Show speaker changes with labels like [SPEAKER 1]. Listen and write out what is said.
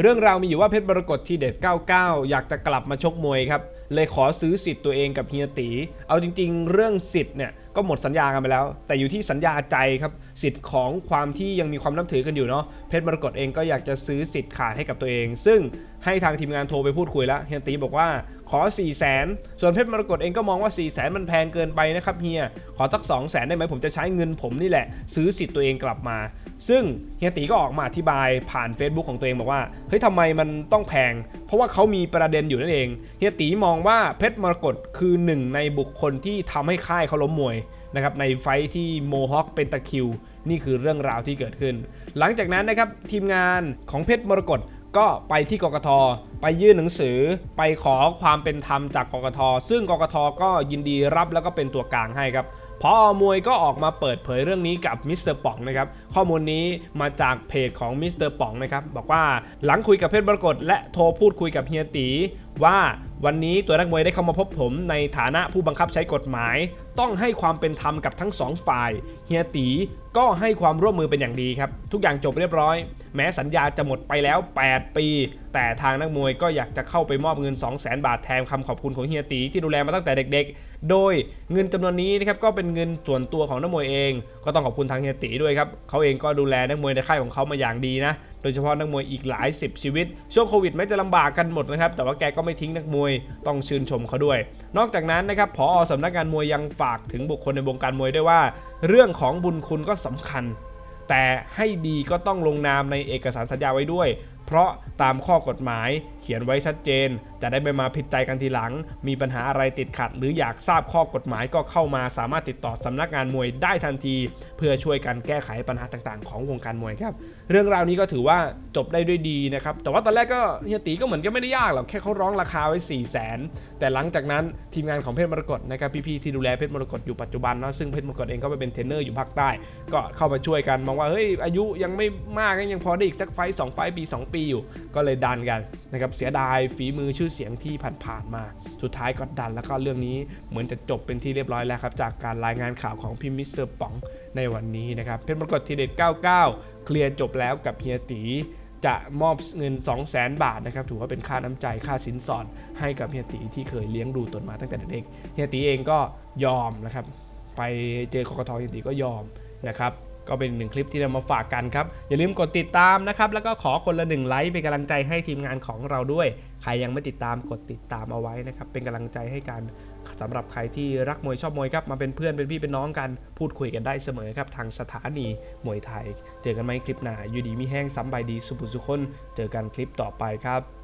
[SPEAKER 1] เรื่องราวมีอยู่ว่าเพชรมรกตทีเด็ด 99 อยากจะกลับมาชกมวยครับ เลยขอซื้อสิทธิ์ตัวเองกับเฮียตี เอาจริง ๆ เรื่องสิทธิ์เนี่ยก็หมดสัญญากันไปแล้ว แต่อยู่ที่สัญญาใจครับ สิทธิ์ของความที่ยังมีความนับถือกันอยู่เนาะ เพชรมรกตเองก็อยากจะซื้อสิทธิ์ขาดให้กับตัวเอง ซึ่งให้ทางทีมงานโทรไปพูดคุยแล้ว เฮียตีบอกว่า ขอ 4 0 0แสนส่วนเพชรมรกตเองก็มองว่า 4 0 0แสนมันแพงเกินไปนะครับเฮีย ขอสัก 2 0 0แสนได้ไหมผมจะใช้เงินผมนี่แหละ ซื้อสิทธิ์ตัวเองกลับมา ซึ่งเฮียตีก็ออกมาอธิบายผ่าน Facebook ของตัวเองบอกว่า เฮ้ยทำไมมันต้องแพง เพราะว่าเขามีประเด็นอยู่นั่นเอง เฮียตีมองว่าเพชรมรกตคือหนึ่งในบุคคลที่ทำให้ค่ายเขาล้มมวยนะครับในไฟที่โมฮอคเป็นตะคิว นี่คือเรื่องราวที่เกิดขึ้น หลังจากนั้นนะครับทีมงานของเพชรมรกต ก็ไปที่กกทไปยื่นหนังสือไปขอความเป็นธรรมจากกกทซึ่งกกทก็ยินดีรับแล้วก็เป็นตัวกลางให้ครับพอมวยก็ออกมาเปิดเผยเรื่องนี้กับมิสเตอร์ป๋องนะครับข้อมูลนี้มาจากเพจของมิสเตอร์ป๋องนะครับบอกว่าหลังคุยกับเพชรปรกฏและโทรพูดคุยกับเฮียตี ว่าวันนี้ตัวนักมวยได้เข้ามาพบผมในฐานะผู้บังคับใช้กฎหมาย ต้องให้ความเป็นธรรมกับทั้งสองฝ่ายเฮียตีก็ให้ความร่วมมือเป็นอย่างดีครับ ทุกอย่างจบเรียบร้อย แม้สัญญาจะหมดไปแล้ว 8 ปี แต่ทางนักมวยก็อยากจะเข้าไปมอบเงิน 2 0 0 0 0 0บาทแทนคำขอบคุณของเฮียตีที่ดูแลมาตั้งแต่เด็กๆ โดยเงินจำนวนนี้นะครับก็เป็นเงินส่วนตัวของนักมวยเอง ก็ต้องขอบคุณทางเฮียตีด้วยครับเขาเองก็ดูแลนักมวยในค่ายของเขามาอย่างดีนะ ดยเฉพาะนักมวยอีกหลายสิบชีวิต ช่วงโควิดแม้จะลำบากกันหมดนะครับ แต่ว่าแกก็ไม่ทิ้งนักมวยต้องชื่นชมเขาด้วย นอกจากนั้นนะครับผอสำนักงานมวยยังฝากถึงบุคคลในวงการมวยด้วยว่า เรื่องของบุญคุณก็สำคัญ แต่ให้ดีก็ต้องลงนามในเอกสารสัญญาไว้ด้วย เพราะตามข้อกฎหมาย ขียนไว้ชัดเจน จะได้ไม่มาผิดใจกันทีหลัง มีปัญหาอะไรติดขัด หรืออยากทราบข้อกฎหมายก็เข้ามาสามารถติดต่อสำนักงานมวยได้ทันที เพื่อช่วยกันแก้ไขปัญหาต่างๆ ของวงการมวยครับ เรื่องราวนี้ก็ถือว่าจบได้ด้วยดีนะครับ แต่ว่าตอนแรกก็เฮียตีก็เหมือนก็ไม่ได้ยากหรอก แค่เขาร้องราคาไว้4 0 0 0 0 0 แต่หลังจากนั้นทีมงานของเพชรมรกตนะครับพี่ๆที่ดูแลเพชรมรกตอยู่ปัจจุบันนะซึ่งเพชรมรกตเองก็ไปเป็นเทรนเนอร์อยู่ภาคใต้ ก็เข้ามาช่วยกันมองว่าเฮ้ยอายุยังไม่มากยังพอได้อีกสักไฟสองไฟปี 2 ปีอยู่ ก็เลยดันกันนะครับเสียดายฝีมือชื่อเสียงที่ผ่านๆมา สุดท้ายก็ดันแล้วก็เรื่องนี้เหมือนจะจบเป็นที่เรียบร้อยแล้วครับ จากการรายงานข่าวของพี่มิสเตอร์ป๋องในวันนี้นะครับ เพชรมรกตทีเด็ด 99 เคลียร์จบแล้วกับเฮียตีจะมอบเงิน 2 0 0แสนบาทนะครับ ถือว่าเป็นค่าน้ำใจค่าสินสอดให้กับเฮียตีที่เคยเลี้ยงดูตนมาตั้งแต่เด็กเฮียตีเองก็ยอมนะครับ ไปเจอกกตเฮียตีก็ยอมนะครับ ก็เป็นหนึ่งคลิปที่นำมาฝากกันครับ อย่าลืมกดติดตามนะครับ แล้วก็ขอคนละหนึ่งไลค์เป็นกำลังใจให้ทีมงานของเราด้วย ใครยังไม่ติดตามกดติดตามเอาไว้นะครับ เป็นกำลังใจให้กันสำหรับใครที่รักมวยชอบมวยครับ มาเป็นเพื่อนเป็นพี่เป็นน้องกัน พูดคุยกันได้เสมอครับทางสถานีมวยไทย เจอกันไหมคลิปหน้ายูดีมีแห้งซ้ำใบดีสุภุสุคนเจอกันคลิปต่อไปครับ